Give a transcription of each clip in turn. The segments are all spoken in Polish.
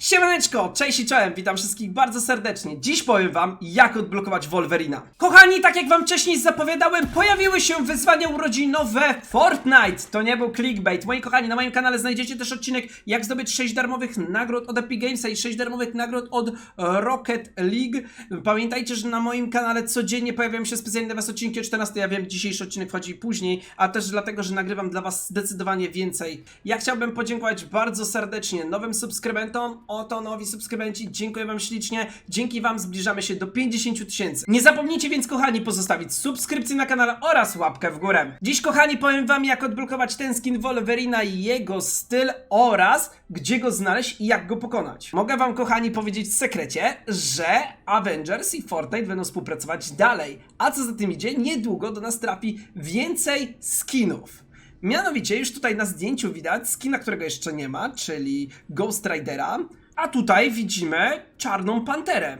Siemaneczko, cześć i czołem, witam wszystkich bardzo serdecznie. Dziś powiem wam, jak odblokować Wolverina. Kochani, tak jak wam wcześniej zapowiadałem, pojawiły się wyzwania urodzinowe Fortnite. To nie był clickbait. Moi kochani, na moim kanale znajdziecie też odcinek, jak zdobyć 6 darmowych nagród od Epic Gamesa i 6 darmowych nagród od Rocket League. Pamiętajcie, że na moim kanale codziennie pojawiają się specjalne dla was odcinki o 14. Ja wiem, dzisiejszy odcinek wchodzi później, a też dlatego, że nagrywam dla was zdecydowanie więcej. Ja chciałbym podziękować bardzo serdecznie nowym subskrybentom, Oto nowi subskrybenci, dziękuję wam ślicznie. Dzięki wam zbliżamy się do 50 tysięcy. Nie zapomnijcie więc, kochani, pozostawić subskrypcję na kanale oraz łapkę w górę. Dziś, kochani, powiem wam, jak odblokować ten skin Wolverina i jego styl oraz gdzie go znaleźć i jak go pokonać. Mogę wam, kochani, powiedzieć w sekrecie, że Avengers i Fortnite będą współpracować dalej. A co za tym idzie, niedługo do nas trafi więcej skinów. Mianowicie już tutaj na zdjęciu widać skina, którego jeszcze nie ma, czyli Ghost Ridera, a tutaj widzimy Czarną Panterę.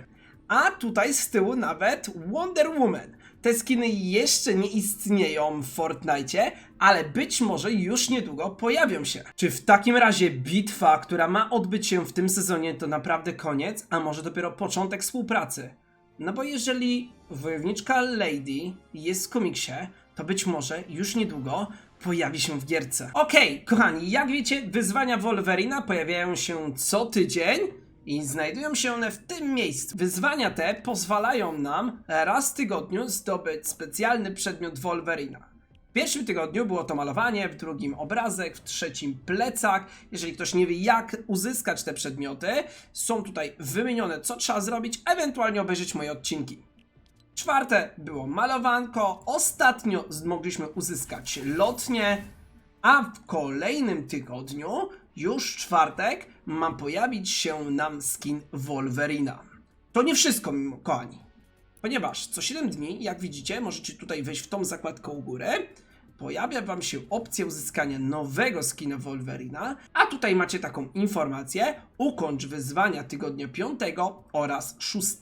A tutaj z tyłu nawet Wonder Woman. Te skiny jeszcze nie istnieją w Fortnite, ale być może już niedługo pojawią się. Czy w takim razie bitwa, która ma odbyć się w tym sezonie, to naprawdę koniec, a może dopiero początek współpracy? No bo jeżeli wojowniczka Lady jest w komiksie, to być może już niedługo pojawi się w gierce. Okej, kochani, jak wiecie, wyzwania Wolverina pojawiają się co tydzień i znajdują się one w tym miejscu. Wyzwania te pozwalają nam raz w tygodniu zdobyć specjalny przedmiot Wolverina. W pierwszym tygodniu było to malowanie, w drugim obrazek, w trzecim plecak. Jeżeli ktoś nie wie, jak uzyskać te przedmioty, są tutaj wymienione, co trzeba zrobić, ewentualnie obejrzeć moje odcinki. Czwarte było malowanko. Ostatnio mogliśmy uzyskać lotnie. A w kolejnym tygodniu, już czwartek, ma pojawić się nam skin Wolverina. To nie wszystko, kochani. Ponieważ co 7 dni, jak widzicie, możecie tutaj wejść w tą zakładkę u góry. Pojawia wam się opcja uzyskania nowego skina Wolverina, a tutaj macie taką informację: ukończ wyzwania tygodnia 5 oraz 6.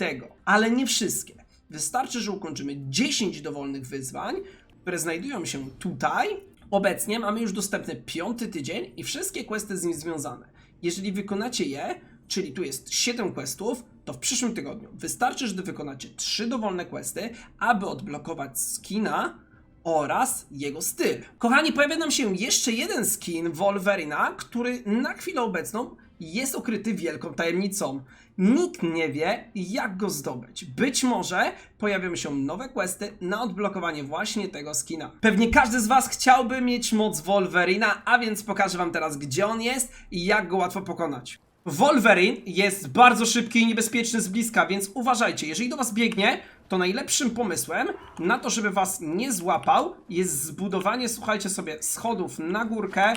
Ale nie wszystkie. Wystarczy, że ukończymy 10 dowolnych wyzwań, które znajdują się tutaj. Obecnie mamy już dostępny piąty tydzień i wszystkie questy z nim związane. Jeżeli wykonacie je, czyli tu jest 7 questów, to w przyszłym tygodniu wystarczy, że wykonacie 3 dowolne questy, aby odblokować skina oraz jego styl. Kochani, pojawia nam się jeszcze jeden skin Wolverina, który na chwilę obecną jest okryty wielką tajemnicą. Nikt nie wie, jak go zdobyć. Być może pojawią się nowe questy na odblokowanie właśnie tego skina. Pewnie każdy z Was chciałby mieć moc Wolverina, a więc pokażę Wam teraz, gdzie on jest i jak go łatwo pokonać. Wolverine jest bardzo szybki i niebezpieczny z bliska, więc uważajcie, jeżeli do was biegnie, to najlepszym pomysłem na to, żeby was nie złapał, jest zbudowanie, słuchajcie sobie, schodów na górkę,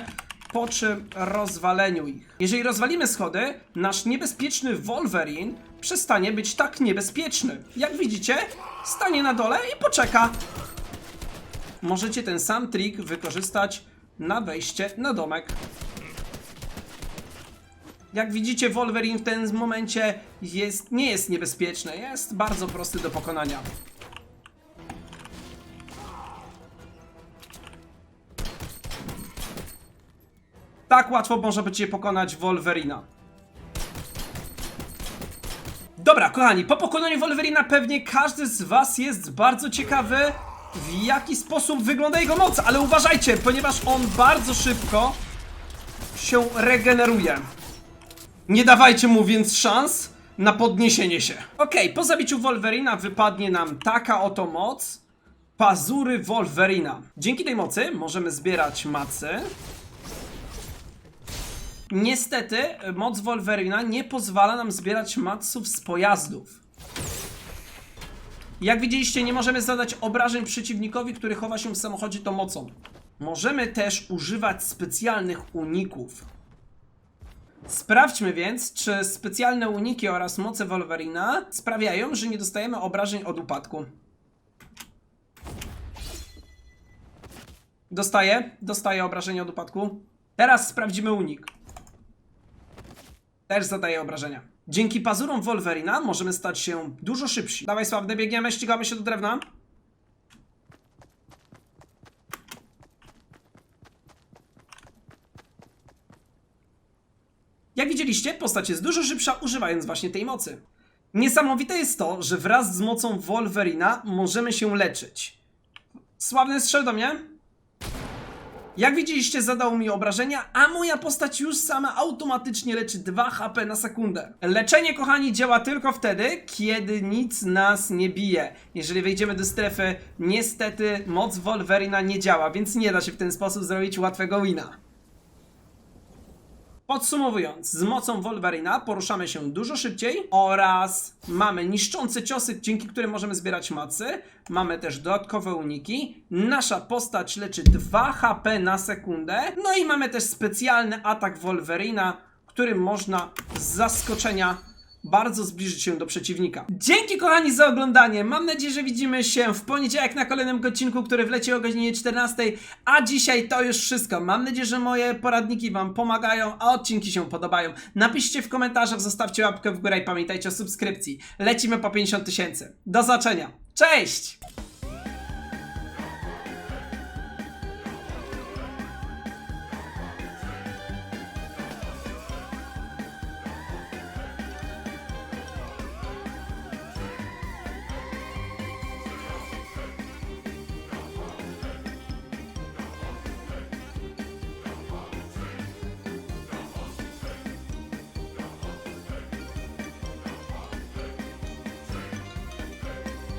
po czym rozwaleniu ich. Jeżeli rozwalimy schody, nasz niebezpieczny Wolverine przestanie być tak niebezpieczny. Jak widzicie, stanie na dole i poczeka. Możecie ten sam trik wykorzystać na wejście na domek. Jak widzicie, Wolverine w tym momencie jest, nie jest niebezpieczny, jest bardzo prosty do pokonania. Tak łatwo może być je pokonać Wolverina. Dobra, kochani, po pokonaniu Wolverina pewnie każdy z was jest bardzo ciekawy, w jaki sposób wygląda jego moc, ale uważajcie, ponieważ on bardzo szybko się regeneruje. Nie dawajcie mu więc szans na podniesienie się. Okej, po zabiciu Wolverina wypadnie nam taka oto moc. Pazury Wolverina. Dzięki tej mocy możemy zbierać macy. Niestety, moc Wolverina nie pozwala nam zbierać maców z pojazdów. Jak widzieliście, nie możemy zadać obrażeń przeciwnikowi, który chowa się w samochodzie tą mocą. Możemy też używać specjalnych uników. Sprawdźmy więc, czy specjalne uniki oraz moce Wolverina sprawiają, że nie dostajemy obrażeń od upadku. Dostaję, dostaję obrażenia od upadku. Teraz sprawdzimy unik. Też zadaje obrażenia. Dzięki pazurom Wolverina możemy stać się dużo szybsi. Dawaj sławny, biegniemy, ścigamy się do drewna. Jak widzieliście, postać jest dużo szybsza, używając właśnie tej mocy. Niesamowite jest to, że wraz z mocą Wolverina możemy się leczyć. Sławny strzał do mnie. Jak widzieliście, zadał mi obrażenia, a moja postać już sama automatycznie leczy 2 HP na sekundę. Leczenie, kochani, działa tylko wtedy, kiedy nic nas nie bije. Jeżeli wejdziemy do strefy, niestety moc Wolverina nie działa, więc nie da się w ten sposób zrobić łatwego wina. Podsumowując, z mocą Wolverina poruszamy się dużo szybciej oraz mamy niszczące ciosy, dzięki którym możemy zbierać macy. Mamy też dodatkowe uniki. Nasza postać leczy 2 HP na sekundę. No i mamy też specjalny atak Wolverina, którym można z zaskoczenia bardzo zbliżyć się do przeciwnika. Dzięki kochani za oglądanie. Mam nadzieję, że widzimy się w poniedziałek na kolejnym odcinku, który wleci o godzinie 14. A dzisiaj to już wszystko. Mam nadzieję, że moje poradniki Wam pomagają, a odcinki się podobają. Napiszcie w komentarzach, zostawcie łapkę w górę i pamiętajcie o subskrypcji. Lecimy po 50 tysięcy. Do zobaczenia. Cześć!